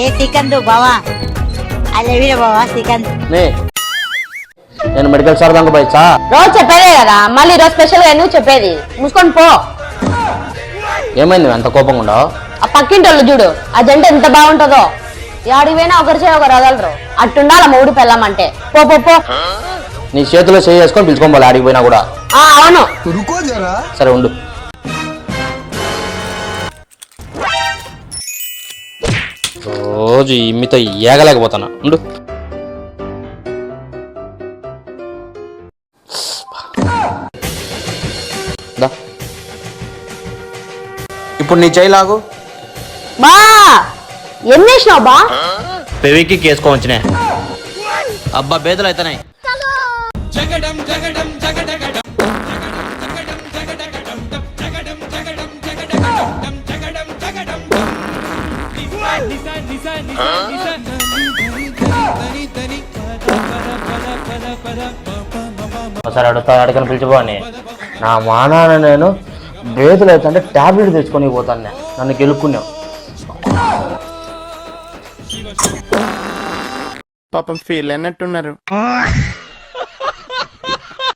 ఏ బావా? I love బావా సికందు. నేను మెడికల్ సార్ దాకా పోయచ్చా రోజు చెప్పేదే కదా మళ్ళీ రోజు స్పెషల్గా నువ్వు చెప్పేది? మూసుకొని పో. ఏమైంది? అంత కోపంగా ఉండవు ఆ పక్కింటోళ్ళు చూడు ఆ జంట ఎంత బాగుంటుందో. ఎవడిపోయినా ఒకరి చేయ ఒకరు వదలరు. అట్టుండాల మూడు పెళ్ళమంటే. పో పో పో. నీ చేతిలో చేసుకొని పిలుచుకోవాలి ఆడికి పోయినా కూడా. అవును. సరే ఉండు. రోజు ఇమ్మితో ఏగలేకపోతానా ఉండు. దా. ఇప్పుడు నీ చేయి లాగు. బా! పెవికి కేసుకోవచ్చునే అబ్బా బేదలు అయితేనే. ఒకసారి అడుగుతా అడగని పిలిచిపోని. నా మానాన నేను బేతులు అవుతుంటే టాబ్లెట్ తెచ్చుకొని పోతాను నేను. నన్ను గెలుక్కున్నావు పాపం ఫీల్ అన్నట్టున్నారు